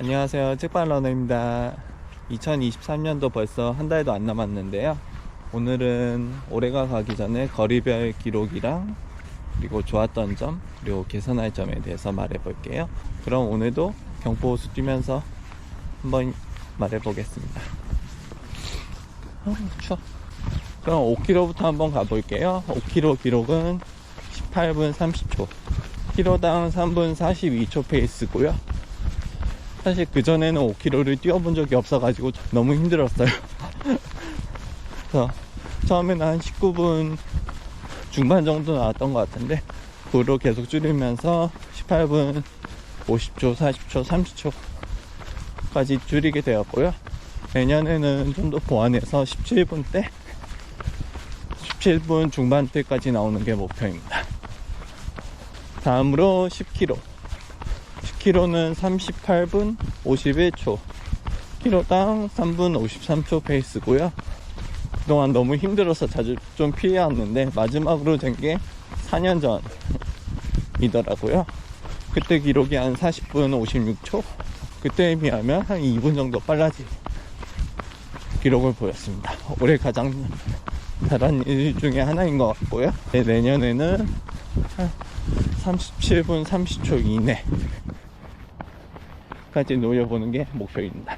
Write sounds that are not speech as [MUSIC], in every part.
안녕하세요. 책발러너입니다. 2023년도 벌써 한 달도 안 남았는데요. 오늘은 올해가 가기 전에 거리별 기록이랑 그리고 좋았던 점 그리고 개선할 점에 대해서 말해 볼게요. 그럼 오늘도 경포호수 뛰면서 한번 말해 보겠습니다. 어, 추워. 그럼 5km부터 한번 가볼게요. 5km 기록은 18분 30초. 키로당 3분 42초 페이스고요. 사실 그전에는 5km를 뛰어본 적이 없어가지고 너무 힘들었어요. [LAUGHS] 그래서 처음에는 한 19분 중반 정도 나왔던 것 같은데, 그로 계속 줄이면서 18분 50초, 40초, 30초까지 줄이게 되었고요. 내년에는 좀 더 보완해서 17분 대, 17분 중반대까지 나오는 게 목표입니다. 다음으로 10km. 10km는 38분 51초. 키로당 3분 53초 페이스고요. 그동안 너무 힘들어서 자주 좀 피해왔는데 마지막으로 된 게 4년 전이더라고요. 그때 기록이 한 40분 56초. 그때에 비하면 한 2분 정도 빨라진 기록을 보였습니다. 올해 가장 잘한 일 중에 하나인 것 같고요. 네, 내년에는 한 37분 30초 이내 까지 노려보는 게 목표입니다.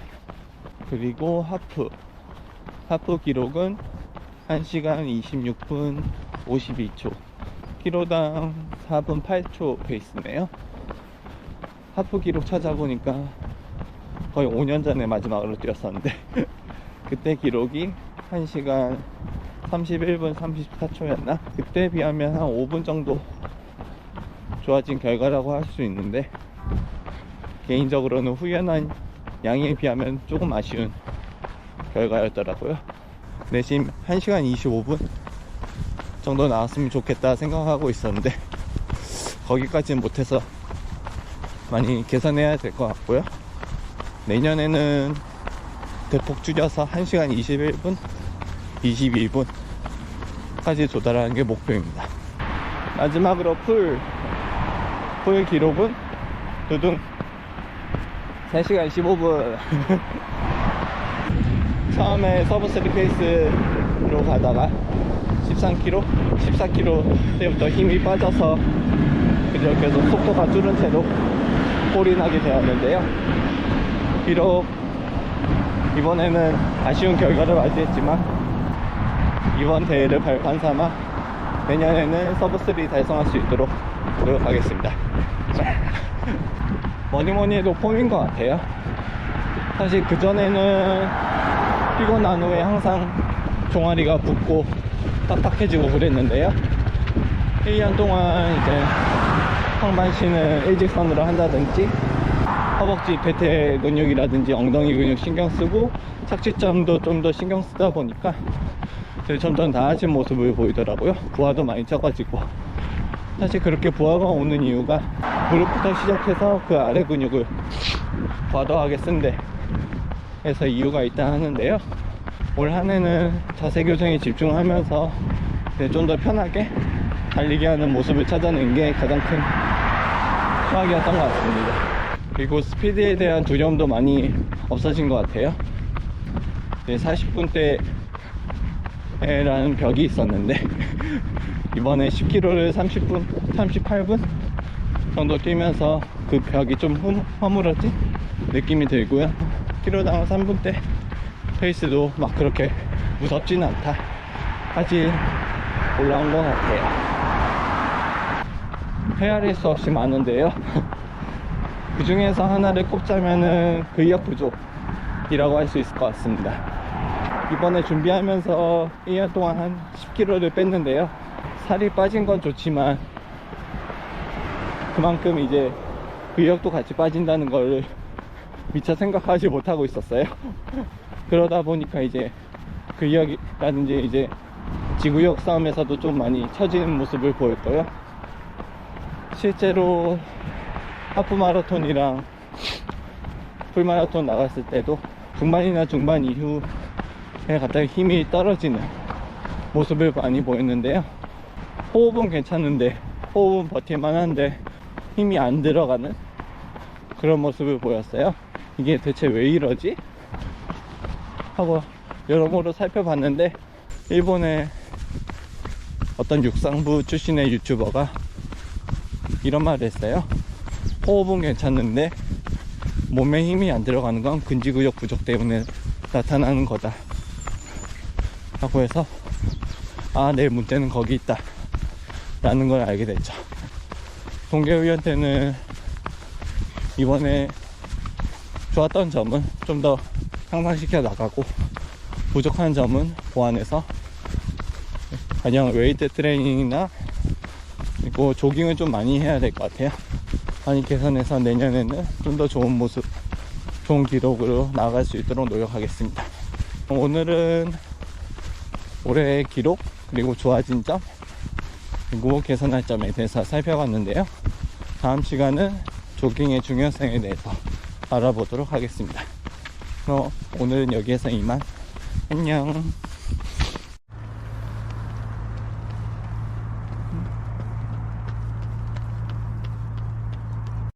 그리고 하프. 하프 기록은 1시간 26분 52초. 키로당 4분 8초 페이스네요. 하프 기록 찾아보니까 거의 5년 전에 마지막으로 뛰었었는데 [LAUGHS] 그때 기록이 1시간 31분 34초였나? 그때에 비하면 한 5분 정도 좋아진 결과라고 할 수 있는데 개인적으로는 후연한 양에 비하면 조금 아쉬운 결과였더라고요. 내심 1시간 25분 정도 나왔으면 좋겠다 생각하고 있었는데 거기까지는 못해서 많이 개선해야 될 것 같고요. 내년에는 대폭 줄여서 1시간 21분, 22분까지 도달하는 게 목표입니다. 마지막으로 풀, 풀 기록은 두둥 3시간 15분. [LAUGHS] 처음에 서브 3 페이스로 가다가 13km, 14km 때부터 힘이 빠져서 그저 계속 속도가 줄은 채로 홀이 나게 되었는데요. 비록 이번에는 아쉬운 결과를 맞이했지만 이번 대회를 발판 삼아 내년에는 서브 3 달성할 수 있도록 노력하겠습니다. 뭐니 뭐니 해도 폼인 것 같아요. 사실 그전에는 피곤한 후에 항상 종아리가 붓고 딱딱해지고 그랬는데요. 1년 동안 이제 상반신을 일직선으로 한다든지 허벅지 대퇴 근육이라든지 엉덩이 근육 신경 쓰고 착지점도 좀 더 신경 쓰다 보니까 점점 나아진 모습을 보이더라고요. 부하도 많이 쪄가지고 사실 그렇게 부하가 오는 이유가 무릎부터 시작해서 그 아래 근육을 과도하게 쓴데 해서 이유가 있다 하는데요. 올 한 해는 자세 교정에 집중하면서 좀 더 편하게 달리게 하는 모습을 찾아낸 게 가장 큰 수학이었던 것 같습니다. 그리고 스피드에 대한 두려움도 많이 없어진 것 같아요. 40분대라는 벽이 있었는데 [LAUGHS] 이번에 10km를 30분, 38분 정도 뛰면서 그 벽이 좀 흠- 허물어진 느낌이 들고요. 키로당 3분대 페이스도 막 그렇게 무섭진 않다. 까지 올라온 것 같아요. 헤아릴 수 없이 많은데요. [LAUGHS] 그 중에서 하나를 꼽자면은 근력 부족이라고 할 수 있을 것 같습니다. 이번에 준비하면서 1년 동안 한 10kg를 뺐는데요. 살이 빠진 건 좋지만 그만큼 이제 근력도 같이 빠진다는 걸 미처 생각하지 못하고 있었어요. [LAUGHS] 그러다 보니까 이제 근력이라든지 이제 지구력 싸움에서도 좀 많이 처지는 모습을 보였고요. 실제로 하프 마라톤이랑 풀 마라톤 나갔을 때도 중반이나 중반 이후에 갑자기 힘이 떨어지는 모습을 많이 보였는데요. 호흡은 괜찮은데 호흡은 버틸만 한데 힘이 안 들어가는 그런 모습을 보였어요. 이게 대체 왜 이러지? 하고 여러모로 살펴봤는데 일본의 어떤 육상부 출신의 유튜버가 이런 말을 했어요. 호흡은 괜찮은데 몸에 힘이 안 들어가는 건 근지구력 부족 때문에 나타나는 거다. 라고 해서 아, 내 문제는 거기 있다. 라는 걸 알게 됐죠. 동계훈련대는 이번에 좋았던 점은 좀 더 향상시켜 나가고 부족한 점은 보완해서 그냥 웨이트 트레이닝이나 그리고 조깅을 좀 많이 해야 될 것 같아요. 많이 개선해서 내년에는 좀 더 좋은 모습, 좋은 기록으로 나아갈 수 있도록 노력하겠습니다. 오늘은 올해의 기록, 그리고 좋아진 점, 그리고 개선할 점에 대해서 살펴봤는데요. 다음 시간은 조깅의 중요성에 대해서 알아보도록 하겠습니다. 그럼 오늘은 여기에서 이만. 안녕.